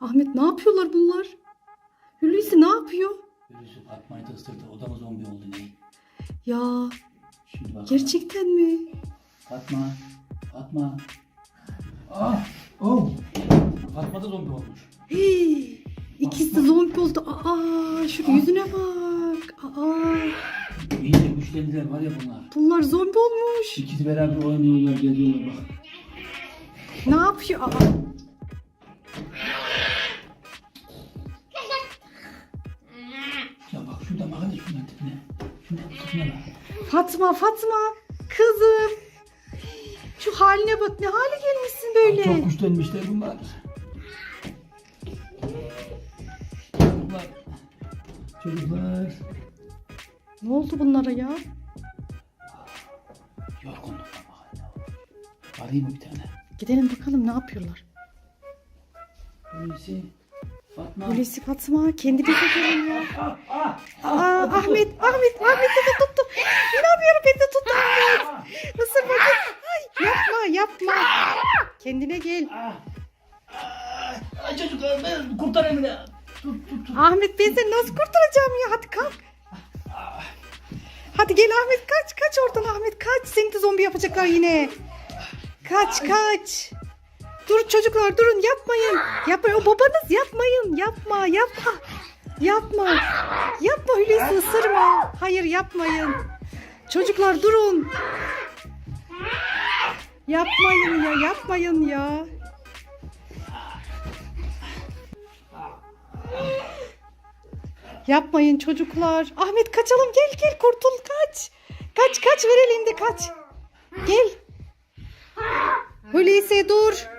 Ahmet ne yapıyorlar bunlar? Hulusi ne yapıyor? Hulusi Fatma'yı da ısırdı. O da mı zombi oldu ne? Ya Şimdi bakalım. gerçekten mi? Fatma. Fatma. Ah. Oh. Fatma da zombi olmuş. Hey, ikisi zombi oldu. Aa, şu yüzüne bak. Aa, İyice güçlendiler var ya bunlar. bunlar zombi olmuş. İkisi beraber oynuyorlar, geliyorlar bak. Ne yapıyor? Aa, şuna tipine. Şuna tipine bak. Fatma, Fatma, kızım. Şu haline bak. Ne hale gelmişsin böyle? Çok güçlenmişler bunlar. Çocuklar. Çocuklar. Ne oldu bunlara ya? Yorgunluktan bak. Arayayım mı bir tane? Gidelim bakalım ne yapıyorlar. Hulusi. Fatma. Hulusi Fatma kendinize gelin ya. Ah, ah, Aa, Ahmet, Ahmet, Ahmet de tuttu. İnanmıyorum beni de tuttu Ahmet. Isır bakayım. Ay, yapma, yapma. Kendine gel. ah. Ay çocuklar ben kurtarayım beni. Tut tut tut. Ahmet ben seni nasıl kurtaracağım ya? Hadi kalk. Hadi gel Ahmet kaç kaç oradan Ahmet kaç. Seni de zombi yapacaklar yine. Kaç kaç. Dur çocuklar durun yapmayın. Yapmayın o babanız yapmayın. Yapma yapma. Yapma. Yapma Hulusi ısırma. Hayır yapmayın. Çocuklar durun. Yapmayın ya yapmayın ya. Yapmayın çocuklar. Ahmet kaçalım gel gel kurtul kaç. Kaç kaç ver elinde kaç. Gel. Hulusi dur.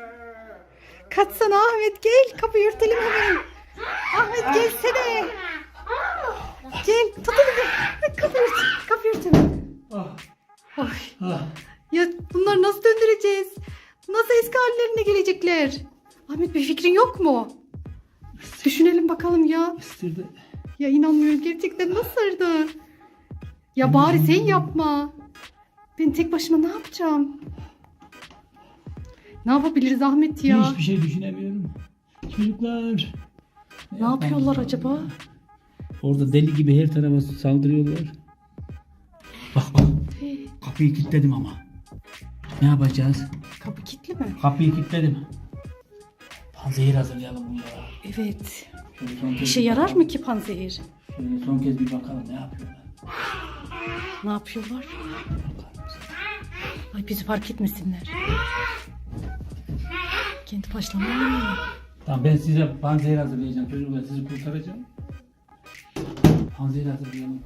Kaçsana Ahmet gel kapıyı örtelim hemen. Ahmet gelsene. Gel tut elini. Kapıyı ört. Kapıyı Ay. ah. Ya bunları nasıl döndüreceğiz? Nasıl eski hallerine gelecekler? Ahmet bir fikrin yok mu? Düşünelim bakalım ya. Isırdı. Ya inanmıyorum gerçekten nasıldı? Ya bari sen yapma. Ben tek başıma ne yapacağım? Ne yapabiliriz Ahmet ya? Hiçbir şey düşünemiyorum. Çocuklar. Ne yapıyorlar acaba? Orada deli gibi her tarafa saldırıyorlar. Bak bak. Kapıyı kilitledim ama. Ne yapacağız? Kapı kilitli mi? Kapıyı kilitledim. Panzehir hazırlayalım bunlara. Evet. İşe yarar mı ki panzehir? Şöyle son kez bir bakalım ne yapıyorlar. Ne yapıyorlar? Ay bizi fark etmesinler. Kendi başlarına Tamam ben size panzehir hazırlayacağım çocuklar sizi kurtaracağım. Panzehir hazırlayalım.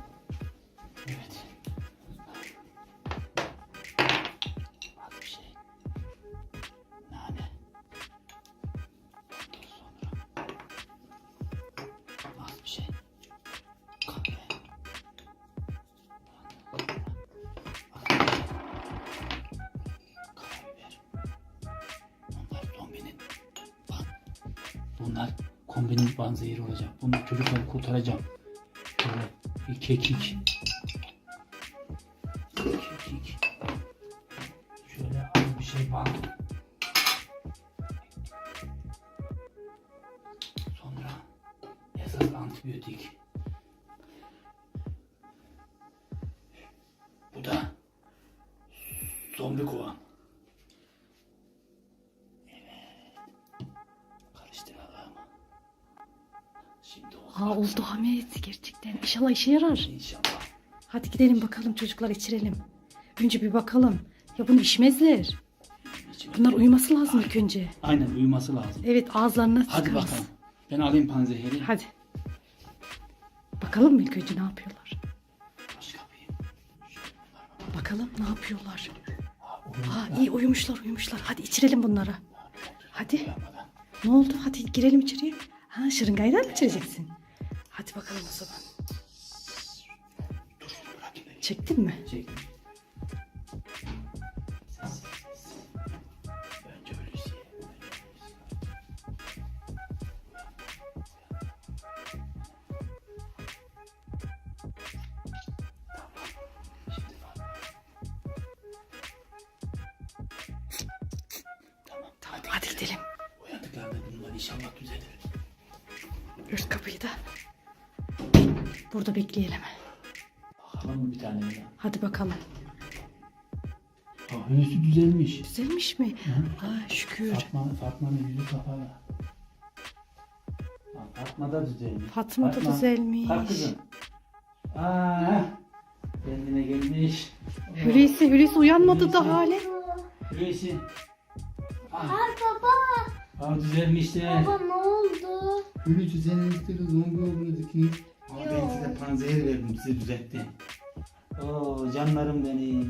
Kombinin banzehiri olacak. Bunu çocukları kurtaracağım. Şöyle bir kekik. Kekik. Şöyle bir şey ban. Sonra esas antibiyotik. Bu da zombi kovan. Şimdi oldu. Ahmet gerçekten. İnşallah işe yarar. İnşallah. Hadi gidelim bakalım çocuklar içirelim. Önce bir bakalım. Ya bunu içmezler. Bunlar uyuması lazım ilk önce. Aynen uyuması lazım. Evet ağızlarına Hadi sıkarız. bakalım. Ben alayım panzehiri. Hadi. Bakalım mı ilk önce ne yapıyorlar? Aç kapıyı. Bakalım ne yapıyorlar? Ha, iyi uyumuşlar uyumuşlar. Hadi içirelim bunlara. Hadi. Ne oldu? Hadi girelim içeriye. Ha şırıngayla mı içireceksin? Hadi bakalım o zaman. Çektin mi? Çektim. Tamam. Hadi, gidelim. Uyandıklarında bununla inşallah düzelir. Ört kapıyı da. Burada bekleyelim. Bakalım mı bir tane ya? Hadi bakalım. Aa, Hulusi düzelmiş. Düzelmiş mi? Hı. Aa şükür. Fatma, Fatma'nın yüzü kapalı. Aa, Fatma da düzelmiş. Fatma da düzelmiş. Kalk kızım. Aa, kendine gelmiş. Hulusi, Hulusi uyanmadı da Hulusi. hale. Hulusi. Aa, Ay baba. aa düzelmiş de. Baba ne oldu? Hulusi senin üstüne zombi olmadı ki. Panzehir verdim size düzeltti. Oo canlarım benim.